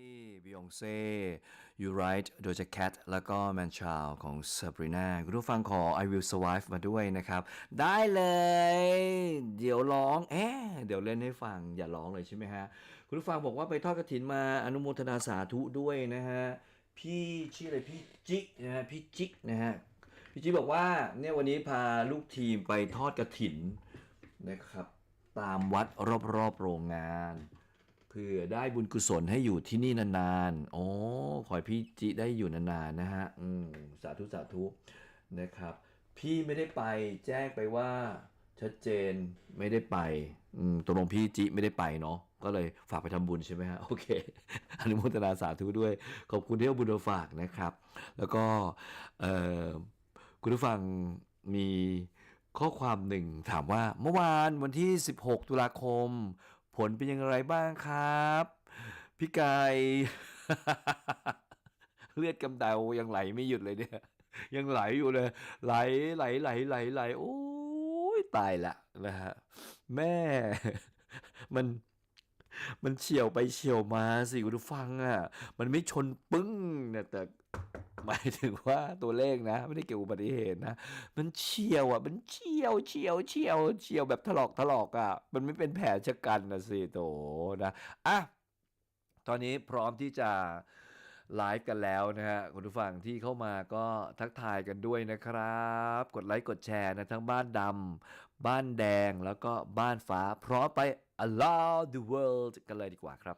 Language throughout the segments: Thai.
นี่บิองเซ่ You Right โดยจะ Cat แล้วก็ Man Child ของ Sabrina คุณผู้ฟังขอ I Will Survive มาด้วยนะครับ ได้เลย เดี๋ยวร้องเอ๊ะเดี๋ยวเล่นให้ฟังอย่าร้องเลยใช่ไหมฮะ คุณผู้ฟังบอกว่าไปทอดกระถินมาอนุโมทนาสาธุด้วยนะฮะ พี่ชื่ออะไรพี่จิกนะฮะพี่จิกนะฮะ พี่จิกบอกว่าเนี่ยวันนี้พาลูกทีมไปทอดกระถินนะครับ ตามวัดรอบๆโรงงาน เพื่อได้บุญกุศลให้อยู่ที่นี่นานๆ โอ้ขอให้พี่จิได้อยู่นานๆนะฮะ อืม สาธุสาธุนะครับ พี่ไม่ได้ไปแจ้งไปว่าชัดเจนไม่ได้ไป อืมตกลงพี่จิไม่ได้ไปเนาะ ก็เลยฝากไปทำบุญใช่ไหมฮะ โอเค อนุโมทนาสาธุด้วย ขอบคุณที่เอาบุญมาฝากนะครับ แล้วก็เอ่อคุณผู้ฟังมีข้อความหนึ่งถามว่าเมื่อวานวันที่ 16 ตุลาคม ลเป็นอย่างไรบ้างครับ พี่ไก่เลือดกำเดายังไหลไม่หยุดเลยเนี่ย ยังไหลอยู่เลย ไหลไหลไหลไหลไหลโอ้ยตายละนะฮะแม่ มันมันเฉียวไปเฉียวมาสิคุณผู้ฟังอะ มันไม่ชนปึ้งเนี่ยแต่ หมายถึงว่าตัวเลขนะ ไม่ได้เกี่ยวกับอุบัติเหตุนะ มันเฉียวอะ มันเฉียวเฉียวเฉียวเฉียวแบบถลอกถลอกอะ มันไม่เป็นแผลชะกันนะสิโตนะอะตอนนี้พร้อมที่จะไลฟ์กันแล้วนะฮะคุณผู้ฟังที่เข้ามาก็ทักทายกันด้วยนะครับ กดไลค์กดแชร์นะทั้งบ้านดำบ้านแดงแล้วก็บ้านฟ้า พร้อมไป allow the world กันเลยดีกว่าครับ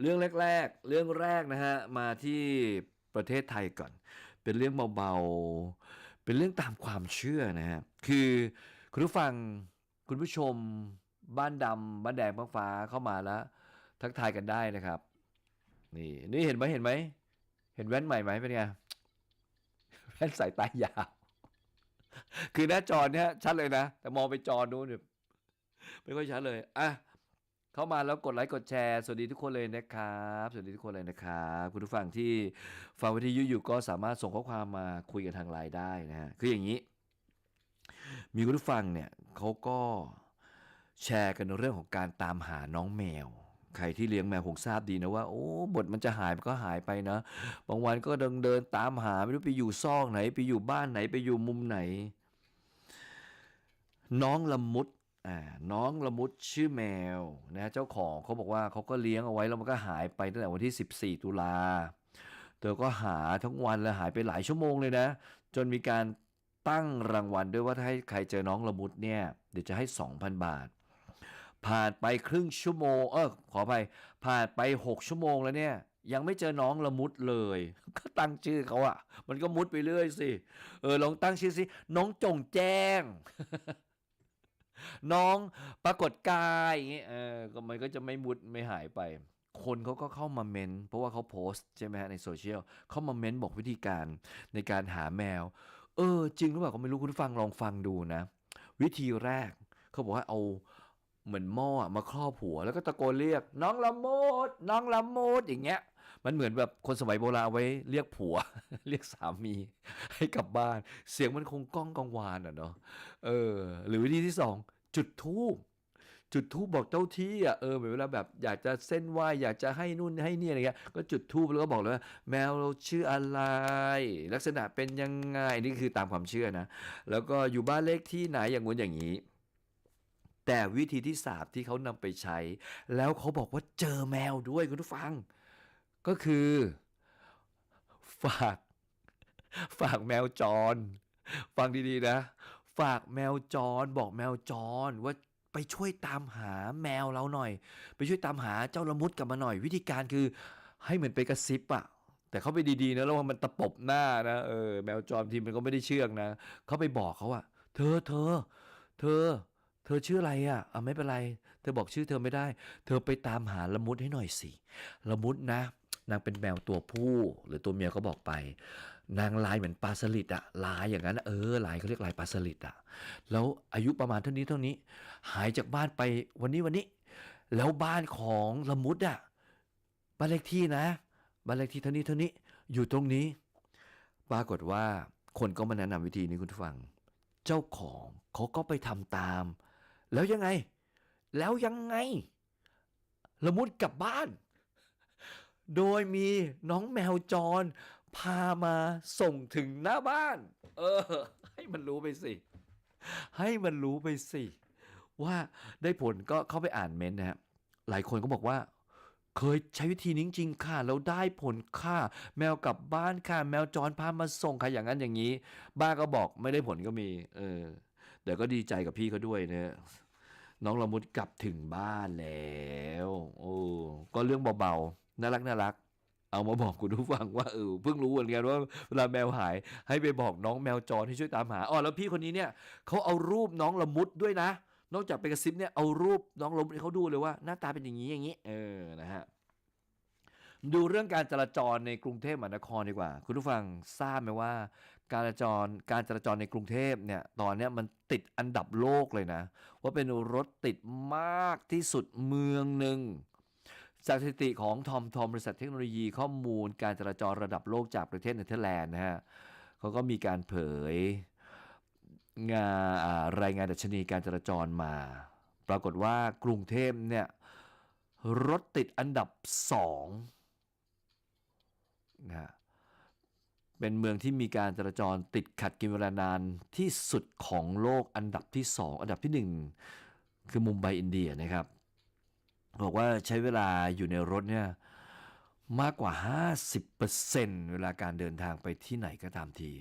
เรื่องแรกๆ เรื่องแรกนะฮะ มาที่ประเทศไทยก่อน เป็นเรื่องเบาๆ เป็นเรื่องตามความเชื่อนะฮะ คือคุณผู้ฟัง คุณผู้ชม บ้านดำบ้านแดงบ้านฟ้าเข้ามาแล้ว ทักทายกันได้นะครับ นี่ นี่เห็นไหมเห็นไหม เห็นแว่นใหม่ไหมเป็นไง แว่นสายตายาว คือหน้าจอเนี่ยชัดเลยนะ แต่มองไปจอนู้นเนี่ยไม่ค่อยชัดเลย อะ เข้ามาแล้วกดไลค์กดแชร์ สวัสดีทุกคนเลยนะครับ สวัสดีทุกคนเลยนะครับ คุณผู้ฟังที่ฟังวิทยุอยู่ก็สามารถส่งข้อความมาคุยกันทางไลน์ได้นะฮะ คืออย่างนี้ มีคุณผู้ฟังเนี่ยเขาก็แชร์กันเรื่องของการตามหาน้องแมว ใครที่เลี้ยงแมวคงทราบดีนะว่า โอ้บทมันจะหายมันก็หายไปนะ บางวันก็เดินเดินตามหาไม่รู้ไปอยู่ซอกไหน ไปอยู่บ้านไหนไปอยู่มุมไหน น้องละมุด น้องละมุดชื่อแมวนะเจ้าของเขาบอกว่าเขาก็เลี้ยงเอาไว้แล้วมันก็หายไปตั้งแต่วันที่ 14 ตุลาเธอก็หาทั้งวันเลยหายไปหลายชั่วโมงเลยนะ จนมีการตั้งรางวัลด้วยว่าถ้าให้ใครเจอน้องละมุดเนี่ยเดี๋ยวจะให้ 2,000 บาท ผ่านไปครึ่งชั่วโมง เออขออภัยผ่านไป 6 ชั่วโมงแล้วเนี่ยยังไม่เจอน้องละมุดเลย ก็ตั้งชื่อเขาอะมันก็มุดไปเรื่อยสิ เออลองตั้งชื่อสิ น้องจงแจ้ง น้องปรากฏกายอย่างเงี้ยเออก็มันก็จะไม่มุดไม่หายไป คนเขาก็เข้ามาเมนเพราะว่าเขาโพสต์ใช่ไหมฮะในโซเชียลเขามาเมนบอกวิธีการในการหาแมว เออ จริงหรือเปล่าก็ไม่รู้คุณผู้ฟังลองฟังดูนะ วิธีแรกเขาบอกว่าเอาเหมือนหม้อมาครอบหัว แล้วก็ตะโกนเรียก น้องละโมด น้องละโมดอย่างเงี้ย มันเหมือนแบบคนสมัยโบราณไว้เรียกผัว เรียกสามีให้กลับบ้าน เสียงมันคงก้องกังวานอะเนาะเออ หรือวิธีที่สอง จุดธูปจุดธูปบอกเจ้าที่อะเออเหมือนเวลาแบบอยากจะเส้นไหวอยากจะให้นู่นให้นี่อะไรเงี้ยก็จุดธูปแล้วก็บอกเลยว่าแมวเราชื่ออะไร ลักษณะเป็นยังไงนี่คือตามความเชื่อนะ แล้วก็อยู่บ้านเลขที่ไหนอย่างงู้นอย่างนี้ แต่วิธีที่สามที่เขานำไปใช้ แล้วเขาบอกว่าเจอแมวด้วยคุณผู้ฟัง ก็คือ ฝาก ฝากแมวจร ฟังดีๆนะ ฝากแมวจรบอกแมวจรว่าไปช่วยตามหาแมวเราหน่อย ไปช่วยตามหาเจ้าละมุดกลับมาหน่อย วิธีการคือให้เหมือนไปกระซิบอะแต่เขาไปดีๆนะแล้วว่ามันตะปบหน้านะเออแมวจรทีมันก็ไม่ได้เชื่องนะเขาไปบอกเขาอะเธอเธอ เธอ เธอชื่ออะไรอะอะไม่เป็นไร เธอบอกชื่อเธอไม่ได้ เธอไปตามหาละมุดให้หน่อยสิละมุดนะนางเป็นแมวตัวผู้หรือตัวเมียก็บอกไป นางลายเหมือนปลาสลิดอะลายอย่างนั้นอะเออลายเขาเรียกลายปลาสลิดอะแล้วอายุประมาณเท่านี้เท่านี้ หายจากบ้านไปวันนี้วันนี้ แล้วบ้านของละมุดอะบ้านเลขที่นะบ้านเลขที่เท่านี้เท่านี้อยู่ตรงนี้ ปรากฏว่าคนก็มาแนะนำวิธีนี้คุณฟัง เจ้าของเขาก็ไปทำตาม แล้วยังไง แล้วยังไง ละมุดกลับบ้าน โดยมีน้องแมวจร พามาส่งถึงหน้าบ้าน เออ ให้มันรู้ไปสิ ให้มันรู้ไปสิ ว่าได้ผลก็เข้าไปอ่านเม้นต์นะฮะหลายคนก็บอกว่า เคยใช้วิธีนี้จริงๆค่ะ แล้วได้ผลค่ะ แมวกลับบ้านค่ะ แมวจรพามาส่งค่ะอย่างนั้นอย่างนี้ บ้าก็บอกไม่ได้ผลก็มี เออแต่ก็ดีใจกับพี่เขาด้วยนะ น้องละมุดกลับถึงบ้านแล้ว โอ้ก็เรื่องเบาๆน่ารักน่ารัก เอามาบอกคุณผู้ฟังว่าเออเพิ่งรู้เหมือนกันว่าเวลาแมวหายให้ไปบอกน้องแมวจรให้ช่วยตามหาอ๋อแล้วพี่คนนี้เนี่ยเขาเอารูปน้องละมุดด้วยนะ นอกจากไปกระซิบเนี่ยเอารูปน้องละมุดให้เขาดูเลยว่าหน้าตาเป็นอย่างนี้อย่างนี้เออนะฮะดูเรื่องการจราจรในกรุงเทพมหานครดีกว่า คุณผู้ฟังทราบไหมว่า การจราจรการจราจรในกรุงเทพเนี่ยตอนเนี้ยมันติดอันดับโลกเลยนะ ว่าเป็นรถติดมากที่สุดเมืองหนึ่ง สถิติของทอมทอมบริษัทเทคโนโลยีข้อมูลการจราจรระดับโลกจากประเทศเนเธอร์แลนด์นะฮะเขาก็มีการเผยงานรายงานดัชนีการจราจรมา ปรากฏว่ากรุงเทพเนี่ยรถติดอันดับสองนะฮะเป็นเมืองที่มีการจราจรติดขัดกินเวลานานที่สุดของโลกอันดับที่สองอันดับที่หนึ่งคือมุมไบอินเดียนะครับ บอกว่าใช้เวลาอยู่ในรถเนี่ยมากกว่า 50%เวลาการเดินทางไปที่ไหนก็ตามที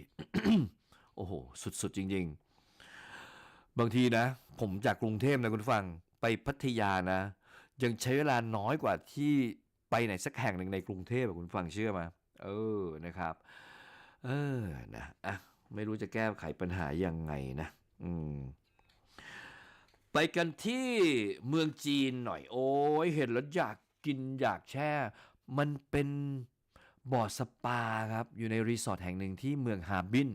โอ้โห สุดๆ จริง ๆ บางทีนะ ผมจากกรุงเทพนะคุณฟังไปพัทยานะ ยังใช้เวลาน้อยกว่าที่ไปไหนสักแห่งหนึ่งในกรุงเทพคุณฟังเชื่อไหมาเออนะครับ เออนะอะไม่รู้จะแก้ไขปัญหายังไงนะ อืม ไปกันที่เมืองจีนหน่อยโอ้ยเห็นแล้วอยากกินอยากแช่ มันเป็นบ่อสปาครับ อยู่ในรีสอร์ทแห่งหนึ่งที่เมืองฮาร์บิน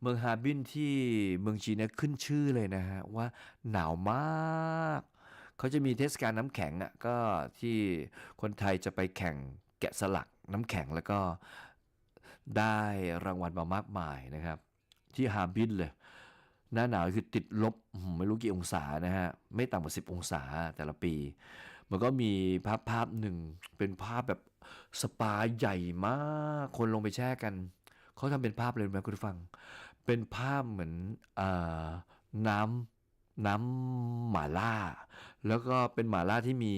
เมืองฮาร์บินที่เมืองจีนเนี่ยขึ้นชื่อเลยนะฮะ ว่าหนาวมาก เขาจะมีเทศกาลน้ำแข็งอะก็ที่คนไทยจะไปแข่งแกะสลักน้ำแข็งแล้วก็ได้รางวัลมามากมายนะครับ ที่ฮาร์บินเลย หน้าหนาวคือติดลบไม่รู้กี่องศานะฮะ ไม่ต่ำกว่า 10 องศาแต่ละปี มันก็มีภาพภาพหนึ่ง เป็นภาพแบบสปาใหญ่มาก คนลงไปแช่กัน เขาทำเป็นภาพเลยไหมคุณผู้ฟัง เป็นภาพเหมือนอน้ำน้ำหม่าล่า แล้วก็เป็นหม่าล่าที่มี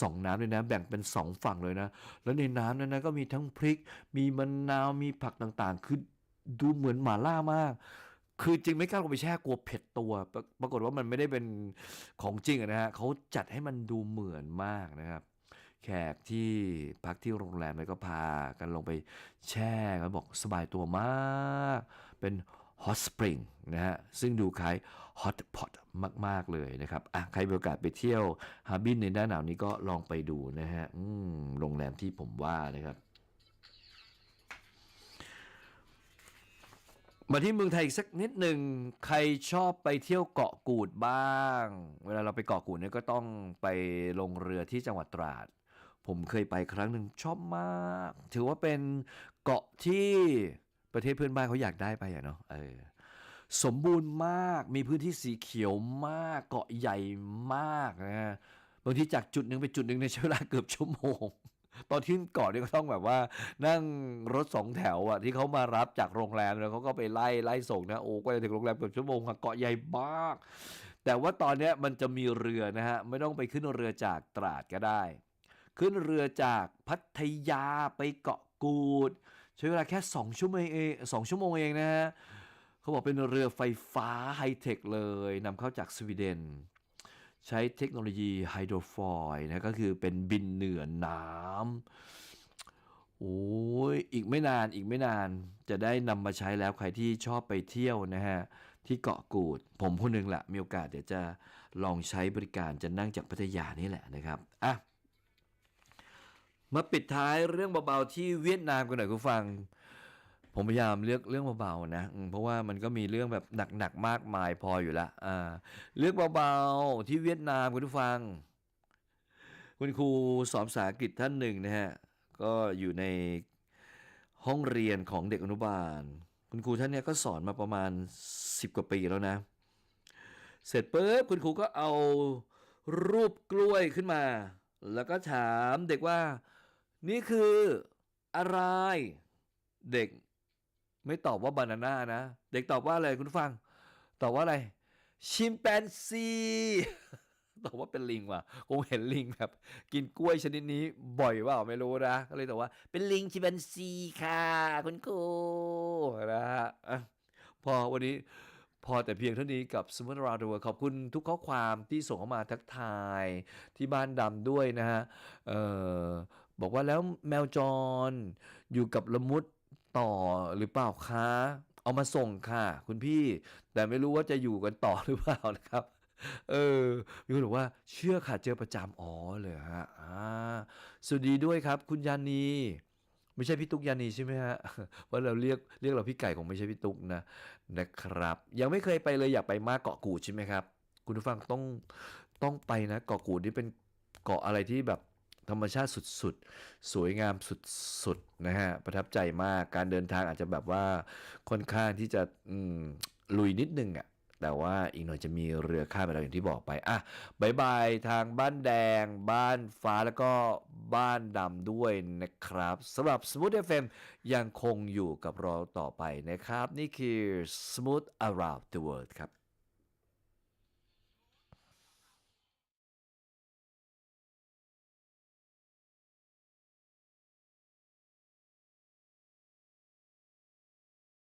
สองน้ำเลยนะ แบ่งเป็นสองฝั่งเลยนะ แล้วในน้ำนั้นนะก็มีทั้งพริก มีมะนาว มีผักต่างๆ คือดูเหมือนหม่าล่ามาก คือจริงไม่กล้าลงไปแช่กลัวเผ็ดตัวปรปรากฏว่ามันไม่ได้เป็นของจริงนะฮะเขาจัดให้มันดูเหมือนมากนะครับ แขกที่พักที่โรงแรมเนี่ยก็พากันลงไปแช่กันบอกสบายตัวมาก เป็นฮอตสปริงนะฮะ ซึ่งดูคล้ายฮอตพอตมาก ๆ เลยนะครับ อะ ใครมีโอกาสไปเที่ยวฮาบินในหน้าหนาวนี้ก็ลองไปดูนะฮะโรงแรมที่ผมว่านะครับ มาที่เมืองไทยอีกสักนิดหนึ่งใครชอบไปเที่ยวเกาะกูดบ้าง เวลาเราไปเกาะกูดเนี่ยก็ต้องไปลงเรือที่จังหวัดตราด ผมเคยไปครั้งหนึ่งชอบมาก ถือว่าเป็นเกาะที่ประเทศเพื่อนบ้านเขาอยากได้ไปอะเนาะเออสมบูรณ์มากมีพื้นที่สีเขียวมากเกาะใหญ่มากนะฮะบางทีจากจุดหนึ่งไปจุดหนึ่งในใช้เวลาเกือบชั่วโมง ตอนที่เกาะเนี่ยก็ต้องแบบว่า นั่งรถสองแถวอะที่เขามารับจากโรงแรมแล้วเขาก็ไปไล่ไล่ส่งนะโอ้ก็จะถึงโรงแรมเกือบชั่วโมงอะเกาะใหญ่มาก แต่ว่าตอนเนี้ยมันจะมีเรือนะฮะไม่ต้องไปขึ้นเรือจากตราดก็ได้ ขึ้นเรือจากพัทยาไปเกาะกูดใช้เวลาแค่2ชั่วโมงเองสองชั่วโมงเองนะฮะเขาบอกเป็นเรือไฟฟ้าไฮเทคเลยนำเข้าจากสวีเดน ใช้เทคโนโลยีไฮโดรฟอยล์นะก็คือเป็นบินเหนือน้ำโอ้ยอีกไม่นานอีกไม่นานจะได้นำมาใช้แล้วใครที่ชอบไปเที่ยวนะฮะ ที่เกาะกูด ผมคนหนึ่งแหละมีโอกาสเดี๋ยวจะลองใช้บริการจะนั่งจากพัทยานี่แหละนะครับอะมาปิดท้ายเรื่องเบาๆที่เวียดนามกันหน่อยคุณฟัง ผมพยายามเลือกเรื่องเบาๆนะเพราะว่ามันก็มีเรื่องแบบหนักๆมากมายพออยู่ละอ่าเรื่องเบาๆที่เวียดนามคุณผู้ฟัง คุณครูสอนภาษาอังกฤษท่านหนึ่งนะฮะก็อยู่ในห้องเรียนของเด็กอนุบาล คุณครูท่านเนี้ยก็สอนมาประมาณ 10 กว่าปีแล้วนะ เสร็จปุ๊บคุณครูก็เอารูปกล้วยขึ้นมา แล้วก็ถามเด็กว่า นี่คืออะไร เด็ก ไม่ตอบว่าบานาน่านะ เด็กตอบว่าอะไรคุณฟัง ตอบว่าอะไร ชิมแปนซีตอบว่าเป็นลิงว่ะคงเห็นลิงแบบ กินกล้วยชนิดนี้บ่อยเปล่าไม่รู้นะก็เลยตอบว่า เป็นลิงชิมแปนซีค่ะคุณครูนะฮะพอวันนี้พอแต่เพียงเท่านี้กับ Smooth Around the World ขอบคุณทุกข้อความที่ส่งเข้ามาทักทายที่บ้านดำด้วยนะฮะออบอกว่าแล้วแมวจร อยู่กับละมุด ต่อหรือเปล่าคะ เอามาส่งค่ะ คุณพี่ แต่ไม่รู้ว่าจะอยู่กันต่อหรือเปล่านะครับ เออมีคนบอกว่าเชื่อค่ะเจอประจำอ๋อเลยฮะอ่าสวัสดีด้วยครับ คุณยานีไม่ใช่พี่ตุ๊กยานีใช่ไหมฮะว่าเราเรียกเรียกเราพี่ไก่คงไม่ใช่พี่ตุ๊กนะนะครับ ยังไม่เคยไปเลยอยากไปมากเกาะกูดใช่ไหมครับ คุณผู้ฟังต้องต้องไปนะ เกาะกูดนี่เป็นเกาะอะไรที่แบบ ธรรมชาติสุดๆ สวยงามสุดๆนะฮะประทับใจมากการเดินทางอาจจะแบบว่าค่อนข้างที่จะลุยนิดนึงอะ่ะแต่ว่าอีกหน่อยจะมีเรือข้ามไปเราอย่างที่บอกไป อะบายบายทางบ้านแดง บ้านฟ้าแล้วก็บ้านดำด้วยนะครับสำหรับ Smooth FM ยังคงอยู่กับเราต่อไปนะครับ นี่คือ Smooth Around the World ครับ